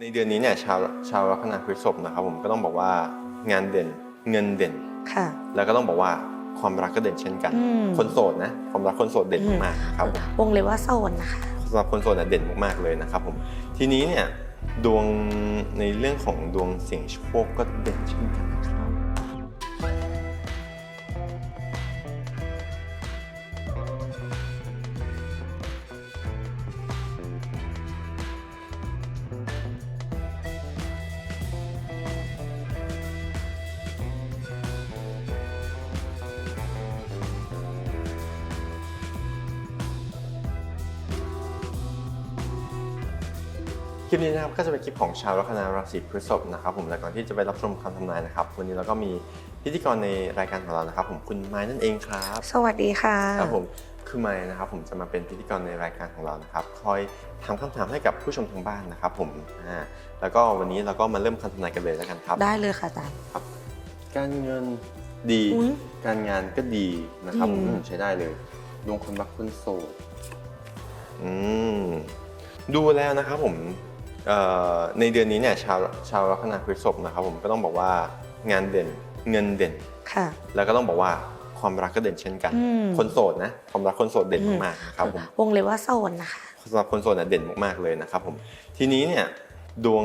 ในเดือนนี้เนี่ยชาวชาวลัคนาพฤษภนะครับผมก็ต้องบอกว่างานเด่นเงินเด่นค่ะ แล้วก็ต้องบอกว่าความรักก็เด่นเช่นกันอืมคนโสดนะความรักคนโสดเด่นมากๆครับผมวงเล็บว่าโซนนะคะสำหรับคนโสดเนี่ยเด่นมากๆเลยนะครับผมทีนี้เนี่ยดวงในเรื่องของดวงเสี่ยงโชคก็เด่นเช่นกัน ลิปนี้นะครับก็จะเป็นคลิปของชาวลัคนาราศีพฤษภนะครับผมและก่อนที่จะไปรับชมคำทำนายนะครับ วันนี้เราก็มีพิธีกรในรายการของเรานะครับผมคุณไม้นั่นเองครับ สวัสดีค่ะครับผมคือไม้นะครับผมจะมาเป็นพิธีกรในรายการของเรานะครับคอยถามคำถามให้กับผู้ชมทางบ้านนะครับผมอ่าแล้วก็วันนี้เราก็มาเริ่มคำทำนายกันเลยแล้วกันครับ ได้เลยค่ะอาจารย์การเงินดีอุ๊ยการงานก็ดีนะครับผมอืมอืมใช้ได้เลยดวงคนรักคนโสดอืมดูแล้วนะครับผมเอ่อ ในเดือนนี้เนี่ยชาวชาวลัคนาพฤษภนะครับผมก็ต้องบอกว่างานเด่นเงินเด่นค่ะแล้วก็ต้องบอกว่าความรักก็เด่นเช่นกันอืมคนโสดนะความรักคนโสดเด่นมากๆนะครับผมวงเล็บว่าโซนนะคะสำหรับคนโสดเนี่ยเด่นมากๆเลยนะครับผมทีนี้เนี่ยดวง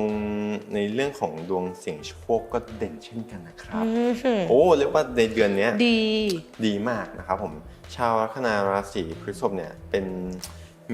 ในเรื่องของดวงเสี่ยงโชคก็เด่นเช่นกันนะครับอืมหืมโอ้เรียกว่าในเดือนเนี้ยดีดีมากนะครับผมชาวลัคนาราศีพฤษภเนี่ยเป็น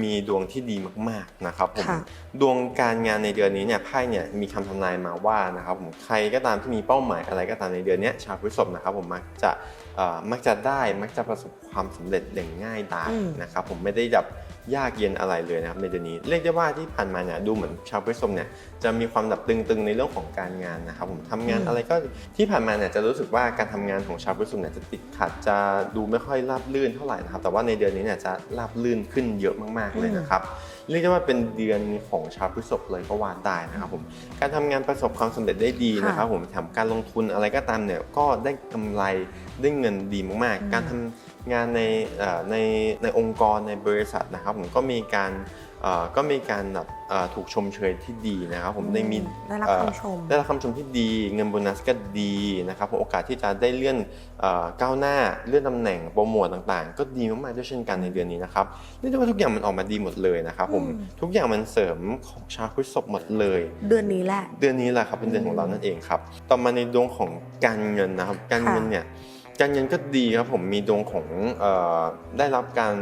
มีดวงที่ดีมากๆนะครับผมค่ะดวงการงานในเดือนนี้เนี่ยไพ่เนี่ยมีคำทำนายมาว่านะครับผมใครก็ตามที่มีเป้าหมายอะไรก็ตามในเดือนเนี้ยชาวพฤษภนะครับผมมักจะเอ่อมักจะได้มักจะประสบความสำเร็จอย่างง่ายดายอืมนะครับผมไม่ได้แบบ ยากเย็นอะไรเลยนะครับในเดือนนี้เรียกได้ว่าที่ผ่านมาเนี่ยดูเหมือนชาวพฤษภเนี่ยจะมีความแบบตึงๆในเรื่องของการงานนะครับผมทำงานอืมอะไรก็ที่ผ่านมาเนี่ยจะรู้สึกว่าการทำงานของชาวพฤษภเนี่ยจะติดขัดจะดูไม่ค่อยราบรื่นเท่าไหร่นะครับแต่ว่าในเดือนนี้เนี่ยจะราบรื่นขึ้นเยอะมากๆเลยนะครับ เรียกได้ว่าเป็นเดือนของชาวพฤษภเลยก็ว่าได้นะครับผมการทำงานประสบความสำเร็จได้ดีนะครับผมแถมการลงทุนอะไรก็ตามเนี่ยก็ได้กำไรได้เงินดีมากอืมๆการทำงานในเอ่อในในองค์กรในบริษัทนะครับผมก็มีการเอ่อ ก็มีการแบบเอ่อถูกชมเชยที่ดีนะครับผมได้มีได้รับเอ่อคำชมได้รับคำชมที่ดีเงินโบนัสก็ดีนะครับผมโอกาสที่จะได้เลื่อนเอ่อก้าวหน้าเลื่อนตำแหน่งโปรโมทต่างๆ ก็ดีมากๆด้วยเช่นกันในเดือนนี้นะครับเรียกได้ว่าทุกอย่างมันออกมาดีหมดเลยนะครับผมอืมทุกอย่างมันเสริมของชาวพฤษภหมดเลย เดือนนี้แหละเดือนนี้แหละครับเป็นเดือนของเรานั่นเองครับต่อมาในดวงของการเงินนะครับการเงินเนี่ยการเงินก็ดีครับผมมีดวงของเอ่อได้รับการ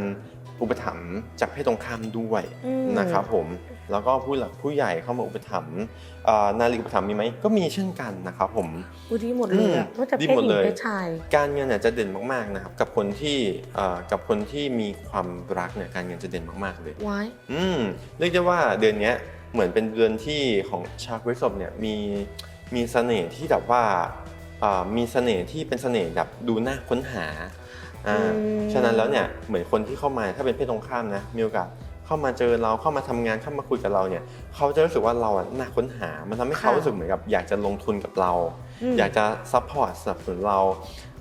อุปถัมภ์จากเพศตรงข้ามด้วยอืมนะครับผมแล้วก็ผู้หลักผู้ใหญ่เข้ามาอุปถัมภ์เอ่อนารีอุปถัมภ์มีไหมก็มีเช่นกันนะครับผมอุดีหมดเลยอะอืมว่าจะดีเพศหมดหญิเลงยเพศชายการเงินเนี่ยจะเด่นมากๆนะครับกับคนที่เอ่อกับคนที่มีความรักเนี่ยการเงินจะเด่นมากๆเลยไว้อืมเรียกได้ว่าเดือนเนี้ยเหมือนเป็นเดือนที่ของชาวพฤษภเนี่ยมีมีเสน่ห์ที่แบบว่าเอ่อมีเสน่ห์ที่เป็นเสน่ห์แบบดูน่าค้นหา อ่าอืมฉะนั้นแล้วเนี่ยเหมือนคนที่เข้ามาถ้าเป็นเพศตรงข้ามนะมีโอกาสเข้ามาเจอเราเข้ามาทำงานเข้ามาคุยกับเราเนี่ยเขาจะรู้สึกว่าเราอะน่าค้นหา มันทำให้เขารู้สึกเหมือนกับอยากจะลงทุนกับเรามอยากจะซัพพอร์ตสนับสนุนเรา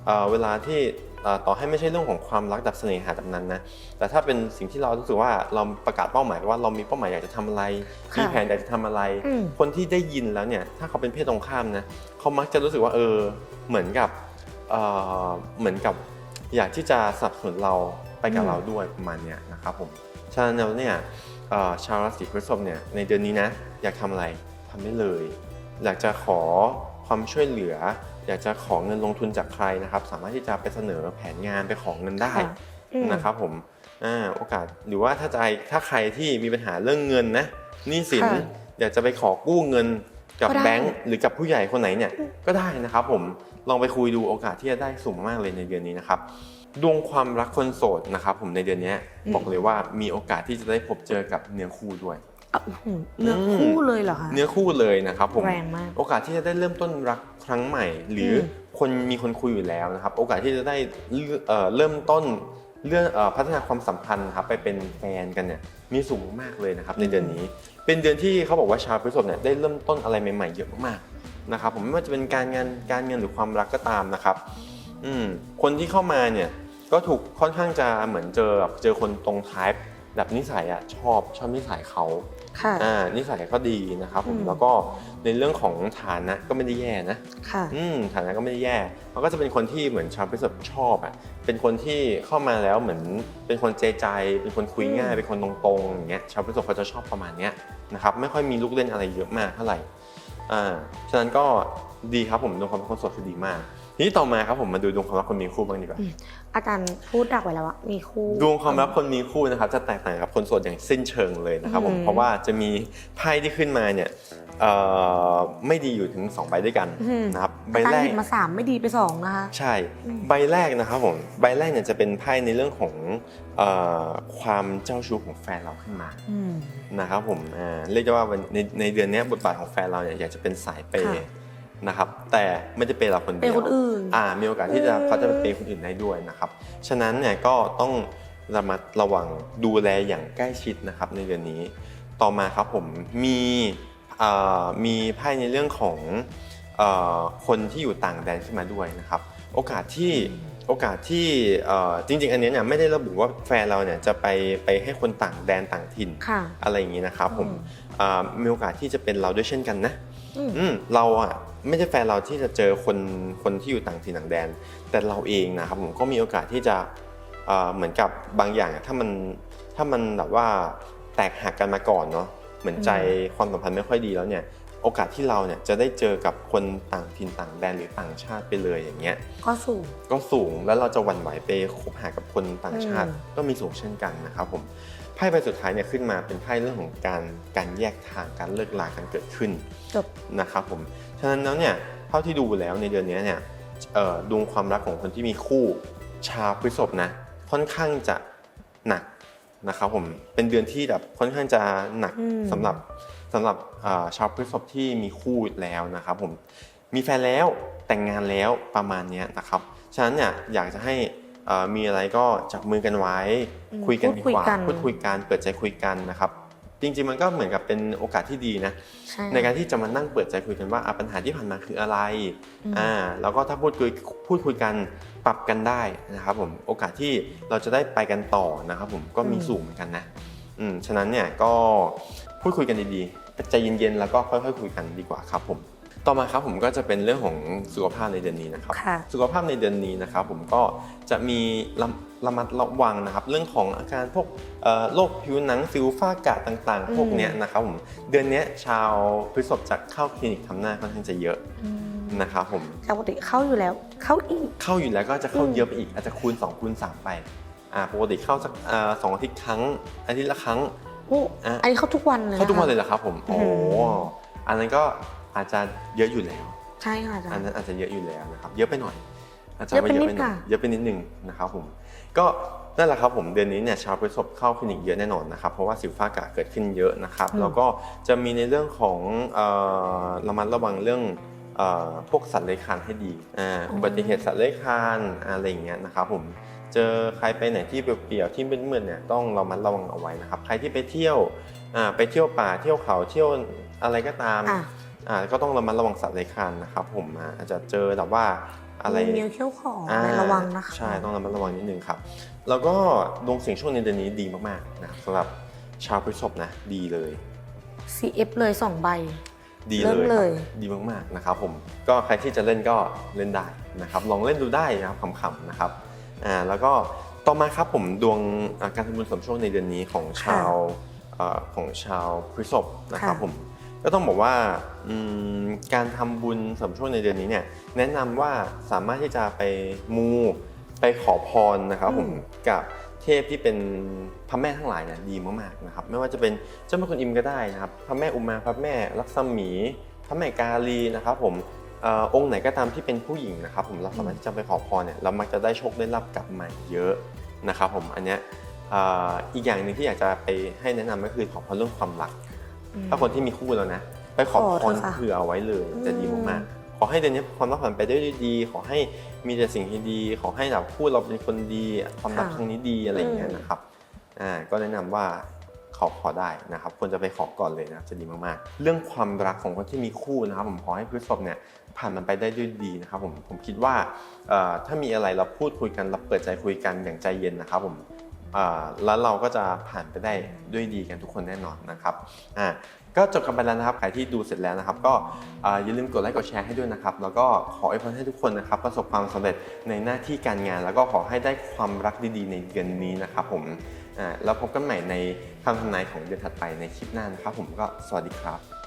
เอ่อเวลาที่เอ่อต่อให้ไม่ใช่เรื่องของความรักแบบเสน่หาแบบนั้นนะ แต่ถ้าเป็นสิ่งที่เรารู้สึกว่าเราประกาศเป้าหมายว่าเรามีเป้าหมายอยากจะทำอะไรค่ะมีแผนอยากจะทำอะไรอืมคนที่ได้ยินแล้วเนี่ย ถ้าเขาเป็นเพศตรงข้ามนะ เขามักจะรู้สึกว่าเออ เหมือนกับเอ่อเหมือนกับ อยากที่จะสนับสนุนเราไปกับอืมเราด้วยประมาณเนี้ยนะครับผมฉะนั้นแล้วเนี่ยเอ่อชาวราศีพฤษภเนี่ยในเดือนนี้นะอยากทำอะไรทำได้เลย อยากจะขอความช่วยเหลือ อยากจะขอเงินลงทุนจากใครนะครับ สามารถที่จะไปเสนอแผนงานไปขอเงินได้ค่ะอืมนะครับผมอ่าโอกาสหรือว่าถ้าใจถ้าใครที่มีปัญหาเรื่องเงินนะหนี้สินค่ะอยากจะไปขอกู้เงิน กับก็ได้ แบงก์หรือกับผู้ใหญ่คนไหนเนี่ยก็ได้นะครับผมลองไปคุยดูโอกาสที่จะได้สูงมากเลยในเดือนนี้นะครับดวงความรักคนโสดนะครับผมในเดือนนี้บอกเลยว่ามีโอกาสที่จะได้พบเจอกับเนื้อคู่ด้วยอะอื้อหือเนื้อคู่เลยเหรอคะเนื้อคู่เลยนะครับผม แรงมาก โอกาสที่จะได้เริ่มต้นรักครั้งใหม่ หรืออม คนมีคนคุยอยู่แล้วนะครับ โอกาสที่จะได้เลือกเอ่อเริ่มต้น เรื่องเอ่อพัฒนาความสัมพันธ์นะครับไปเป็นแฟนกันเนี่ยมีสูงมากเลยนะครับในเดือนนี้ เป็นเดือนที่เขาบอกว่าชาวพฤษภเนี่ยได้เริ่มต้นอะไรใหม่ๆเยอะมากๆนะครับผมไม่ว่าจะเป็นการงานการเงินหรือความรักก็ตามนะครับอืมคนที่เข้ามาเนี่ยก็ถูกค่อนข้างจะเหมือนเจอแบบเจอคนตรงท้าย แบบนิสัยอะชอบชอบนิสัยเขาค่ะอ่านิสัยก็ดีนะครับผมอืมแล้วก็ในเรื่องของฐานะก็ไม่ได้แย่นะค่ะอืมฐานะก็ไม่ได้แย่เขาก็จะเป็นคนที่เหมือนชาวพฤษภชอบอะเป็นคนที่เข้ามาแล้วเหมือนเป็นคนเจใจ เป็นคนคุยง่ายอืมเป็นคนตรงๆอย่างเงี้ยชาวพฤษภเขาจะชอบประมาณเนี้ยนะครับไม่ค่อยมีลูกเล่นอะไรเยอะมากเท่าไหร่อ่าฉะนั้นก็ดีครับผมดวงความรักคนโสดคือดีมาก ทีนี้ต่อมาครับผมมาดูดวงความรักคนมีคู่บ้างดีกว่า อาจารย์พูดดักไว้แล้วว่ามีคู่ดวงความรักคนมีคู่นะครับจะแตกต่างกับคนโสดอย่างสิ้นเชิงเลยนะครับผมอืมเพราะว่าจะมีไพ่ที่ขึ้นมาเนี่ยเอ่อไม่ดีอยู่ถึง2ใบด้วยกันอืมนะครับใบอาจารแรย์กหยิบมาสามไม่ดีไปสองนะคะใช่อืมใบแรกนะครับผมใบแรกเนี่ยจะเป็นไพ่ในเรื่องของเอ่อความเจ้าชู้ของแฟนเราขึ้นมาอืมนะครับผมอ่าเรียกได้ว่าวันในในเดือนเนี้ยบทบาทของแฟนเราเนี่ยอยากจะเป็นสายเปย์ค่ะ นะครับ แต่ไม่ได้เปย์เราคนเดีเป็ยนวคนอื่นอ่ามีโอกาสที่จะอืมเขาจะไปเปย์คนอื่นได้ด้วยนะครับ ฉะนั้นเนี่ยก็ต้องระมัดระวังดูแลอย่างใกล้ชิดนะครับในเดือนนี้ ต่อมาครับผมมีเอ่อมีไพ่ในเรื่องของเอ่อคนที่อยู่ต่างแดนขึ้นมาด้วยนะครับ โอกาสที่โอกาสที่เอ่อจริง ๆ อันเนี้ยเนี่ยไม่ได้ระบุว่าแฟนเราเนี่ยจะไปไปให้คนต่างแดนต่างถิ่นค่ะอะไรอย่างนี้นะครับผมอืมอ่ามีโอกาสที่จะเป็นเราด้วยเช่นกันนะอืมอืมเราอะ ไม่ใช่แฟนเราที่จะเจอคนคนที่อยู่ต่างถิ่นต่างแดน แต่เราเองนะครับผมก็มีโอกาสที่จะเอ่อเหมือนกับบางอย่างอะถ้ามันถ้ามันแบบว่าแตกหักกันมาก่อนเนาะเหมือนใจความสัมพันธ์ไม่ค่อยดีแล้วเนี่ยโอกาสที่เราเนี่ยจะได้เจอกับคนต่างถิ่นต่างแดนหรือต่างชาติไปเลยอย่างเงี้ยก็สูงก็สูงแล้วเราจะหวั่นไหวไปคบหากับคนต่างชาติอืมก็มีสูงเช่นกันนะครับผม ไพ่ใบสุดท้ายเนี่ยขึ้นมาเป็นไพ่เรื่องของการการแยกทางการเลิกลากันเกิดขึ้นจบนะครับผมฉะนั้นแล้วเนี่ยเท่าที่ดูแล้วในเดือนนี้เนี่ยเอ่อดวงความรักของคนที่มีคู่ชาวพฤษภนะค่อนข้างจะหนักนะครับผมเป็นเดือนที่แบบค่อนข้างจะหนักอืมสำหรับสำหรับเอ่อชาวพฤษภที่มีคู่แล้วนะครับผมมีแฟนแล้วแต่งงานแล้วประมาณเนี้ยนะครับฉะนั้นเนี่ยอยากจะให้เอ่อ มีอะไรก็จับมือกันไว้อืมคุยกันดีกว่าพูดคุยกันพูดคุยกันเปิดใจคุยกันนะครับ จริงๆมันก็เหมือนกับเป็นโอกาสที่ดีนะใช่ในการที่จะมานั่งเปิดใจคุยกันว่าอะปัญหาที่ผ่านมาคืออะไรอืมอ่าแล้วก็ถ้าพูดคุยพูดคุยกันปรับกันได้นะครับผมโอกาสที่เราจะได้ไปกันต่อนะครับผมก็มีสูงเหมือนกันนะอืมฉะนั้นเนี่ยก็พูดคุยกันดีๆใจเย็นๆแล้วก็ค่อยๆคุยกันดีกว่าครับผม ต่อมาครับผมก็จะเป็นเรื่องของสุขภาพในเดือนนี้นะครับ ค่ะ สุขภาพในเดือนนี้นะครับผมก็จะมีระระมัดระวังนะครับ เรื่องของอาการพวกเอ่อโรคผิวหนังสิวฝ้ากระต่างอืม ๆ พวกเนี้ยนะครับผมเดือนเนี้ยชาวพฤษภจะเข้าคลินิกทำหน้าค่อนข้างจะเยอะอืมนะครับผมปกติเข้าอยู่แล้ว เข้าอีก เข้าอยู่แล้วก็จะเข้าอืม เยอะไปอีกอาจจะคูณ2คูณ3ไปอ่าปกติเข้าสักอ่าสองอาทิตย์ครั้งอาทิตย์ละครั้ง โอ้อะ อันนี้เข้าทุกวันเลยเข้าทุกวันะคะเลยเหรอครับผมอื้โอ้อหืออันนั้นก็ อาจจะเยอะอยู่แล้ว ใช่ค่ะอาจารอันย์ นั้นอาจจะเยอะอยู่แล้วนะครับ เยอะไปหน่อย อาจจะเยอะว่าไปเยอะนิไปดหน่อยค่ะ เยอะไปนิดนึงนะครับผม ก็นั่นแหละครับผมเดือนนี้เนี่ยชาวพฤษภเข้าคลินิกเยอะแน่นอนนะครับ เพราะว่าสิวฟ้ากระเกิดขึ้นเยอะนะครับอืมแล้วก็จะมีในเรื่องของเอ่อระมัดระวังเรื่องเอ่อพวกสัตว์เลื้อยคลานให้ดีอ่าอุบัติเหตุสัตว์เลื้อยคลานอะไรอย่างเงี้ยนะครับผม เจอใครไปไหนที่เปลี่ยวๆที่มืดๆเนี่ยต้องระมัดระวังเอาไว้นะครับ ใครที่ไปเที่ยวอ่าไปเที่ยวป่าเที่ยวเขาเที่ยวอะไรก็ตาม อะ อ่าก็ต้องระมัดระวังสัตว์เลื้อยคลานนะครับผมอ่าอาจจะเจอแบบว่าอะไรมีเมียวเขี้ยวของอ่าอะไรระวังนะคะใช่ต้องระมัดระวังนิดนึงครับ แล้วก็ดวงเสียงโชคในเดือนนี้ดีมากๆนะครับสำหรับชาวพฤษภนะดีเลย CF เลยสองใบ ดีเริ่เลมยเลคยรับดีมากๆนะครับผมก็ใครที่จะเล่นก็เล่นได้นะครับลองเล่นดูได้นะครับขำๆนะครับอ่าแล้วก็ต่อมาครับผมดวงอ่าการทำบุญเสริมโชคในเดือนนี้ของชาวเอ่อของชาวพฤษภนะครับค่ะผม ก็ต้องบอกว่าอืมการทำบุญเสริมโชคในเดือนนี้เนี่ยแนะนำว่าสามารถที่จะไปมูไปขอพรนะครับผมกับเทพที่เป็นพระแม่ทั้งหลายเนี่ยดีมากๆนะครับไม่ว่าจะเป็นเจ้าแม่คุณอิมก็ได้นะครับพระแม่อุมาพระแม่ลักษมี พระแม่กาลีนะครับผมเออองค์ไหนก็ตามที่เป็นผู้หญิงนะครับผมเราสามารถที่จะไปขอพรเนี่ยเรามักจะได้โชคได้รับกลับมาเยอะนะครับผมอันเนี้ยเอ่ออีกอย่างหนึ่งที่อยากจะไปให้แนะนำก็คือขอพรเรื่องความรักอืม ถ้าคนที่มีคู่แล้วนะ ไปขอขอพเถรอะค่ะเผื่อเอาไว้เลยอืมจะดีมากๆขอให้เดือนนี้ความรักผ่านไปได้ด้วยดี ขอให้มีแต่สิ่งที่ดี ขอให้แบบคู่เราเป็นคนดีความรักครั้งนี้ดีอะไรอย่างเงี้ยนะครับอ่าก็แนะนำว่าขอขอได้นะครับควรจะไปขอก่อนเลยนะครับจะดีมากๆ เรื่องความรักของคนที่มีคู่นะครับ ผมขอให้พฤษภเนี่ยผ่านมันไปได้ด้วยดีนะครับผมผมคิดว่าเอ่อถ้ามีอะไรเราพูดคุยกันเราเปิดใจคุยกันอย่างใจเย็นนะครับผมอ่า แล้วเราก็จะผ่านไปได้ด้วยดีกันทุกคนแน่นอนนะครับอ่าก็จบกันไปแล้วนะครับ ใครที่ดูเสร็จแล้วนะครับ ก็อ่าอย่าลืมกดไลค์กดแชร์ให้ด้วยนะครับ แล้วก็ขออวยพรให้ทุกคนนะครับ ประสบความสำเร็จในหน้าที่การงาน แล้วก็ขอให้ได้ความรักดีๆ ในเดือนนี้นะครับผมอ่าแล้วพบกันใหม่ในคำทำนายของเดือนถัดไปในคลิปหน้านะครับผมก็สวัสดีครับ